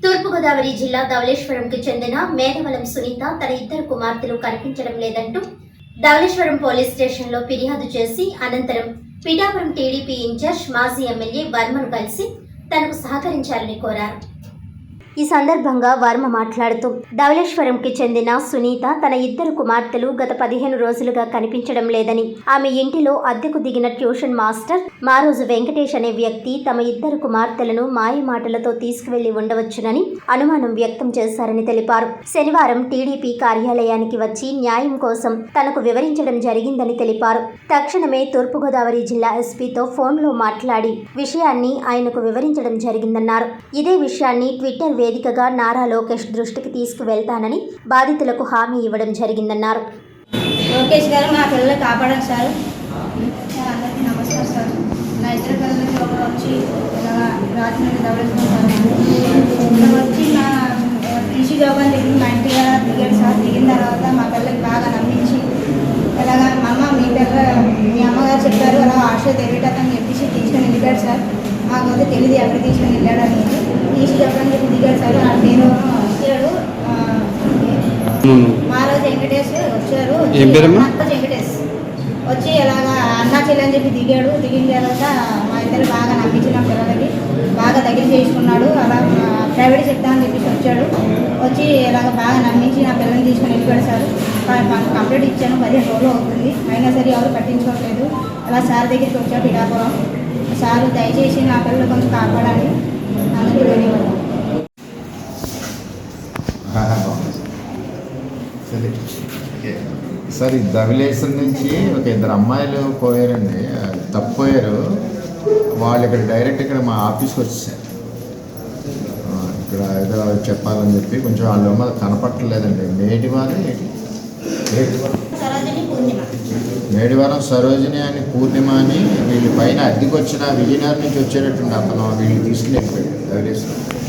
తూర్పుగోదావరి జిల్లా ధవళేశ్వరంకి చెందిన మేధవలం సునీత తన ఇద్దరు కుమార్తెలు కనిపించడం లేదంటూ ధవళేశ్వరం పోలీస్ స్టేషన్లో ఫిర్యాదు చేసి అనంతరం పిఠాపురం టీడీపీ ఇన్ఛార్జ్ మాజీ ఎమ్మెల్యే వర్మను కలిసి తనకు సహకరించాలని కోరారు. ఈ సందర్భంగా వర్మ మాట్లాడుతూ ధవళేశ్వరంకి చెందిన సునీత తన ఇద్దరు కుమార్తెలు గత పదిహేను రోజులుగా కనిపించడం లేదని. ఆమె ఇంటిలో అద్దెకు దిగిన ట్యూషన్ మాస్టర్ మారోజు వెంకటేష్ అనే వ్యక్తి తమ ఇద్దరు కుమార్తెలను మాయమాటలతో తీసుకువెళ్ళి ఉండవచ్చునని అనుమానం వ్యక్తం చేశారని తెలిపారు. శనివారం టీడీపీ కార్యాలయానికి వచ్చి న్యాయం కోసం తనకు వివరించడం జరిగిందని తెలిపారు. తక్షణమే తూర్పుగోదావరి జిల్లా ఎస్పీతో ఫోన్లో మాట్లాడి విషయాన్ని ఆయనకు వివరించడం జరిగిందన్నారు. ఇదే విషయాన్ని ట్విట్టర్ వేదికగా నారా లోకేష్ దృష్టికి తీసుకువెళ్తానని బాధితులకు హామీ ఇవ్వడం జరిగిందన్నారు. లోకేష్ గారు మా పిల్లలు కాపాడండి సార్. అందరికీ నమస్కారం సార్. నా ఇద్దరు పిల్లలకి ఒకరు వచ్చి మా రాజమండ్రి దవడేసుకుంటారు వచ్చి నా జాబ్ అని మా ఇంటి దగ్గర దిగాడు సార్. దిగిన తర్వాత మా పిల్లలకి బాగా నమ్మించి ఇలాగా మా అమ్మ మీ పిల్ల మీ అమ్మగారు చెప్పారు అలా ఆశ తెలియటం చెప్పేసి తీసుకొని వెళ్ళాడు సార్. మాకు అయితే తెలియదు ఎక్కడ తీసుకొని వెళ్ళాడు అని అని చెప్పి దిగాడు సార్ ఆ పేరు వచ్చాడు ఆ, మా రోజు వెంకటేష్. వచ్చారు వెంకటేష్ వచ్చి ఇలాగా అన్నా చెల్లి అని చెప్పి దిగాడు. దిగిన తర్వాత మా ఇద్దరు బాగా నమ్మించిన పిల్లలకి. బాగా దగ్గర చేసుకున్నాడు. అలా ప్రైవేట్ చెప్తా అని చెప్పేసి వచ్చాడు. వచ్చి ఇలాగ బాగా నమ్మించి నా పిల్లల్ని తీసుకొని వెళ్ళిపోయాడు సార్ కంప్లీట్ ఇచ్చాను. పదిహేను రోజులు అవుతుంది. అయినా సరే ఎవరు పట్టించుకోవట్లేదు అలా సార్ దగ్గరికి వచ్చాడు పిఠాపురం. సారు దయచేసి నా పిల్లలు కొంచెం కాపాడాలి. సరే సార్ ఈ ధవలేశ్వరం నుంచి ఒక ఇద్దరు అమ్మాయిలు పోయారండి. తప్పిపోయారు వాళ్ళు ఇక్కడ డైరెక్ట్ ఇక్కడ మా ఆఫీస్కి వచ్చేసారు. ఇక్కడ ఏదో చెప్పాలని చెప్పి కొంచెం వాళ్ళు అమ్మ కనపట్టలేదండి మేడివారం మేడివారం సరోజిని అని పూర్ణిమ అని వీళ్ళ పైన అద్దెకి వచ్చిన విజయనగరం నుంచి వచ్చేటట్టుండి అతను వీళ్ళు తీసుకుని వెళ్ళిపోయాడు ధవలేశ్వరం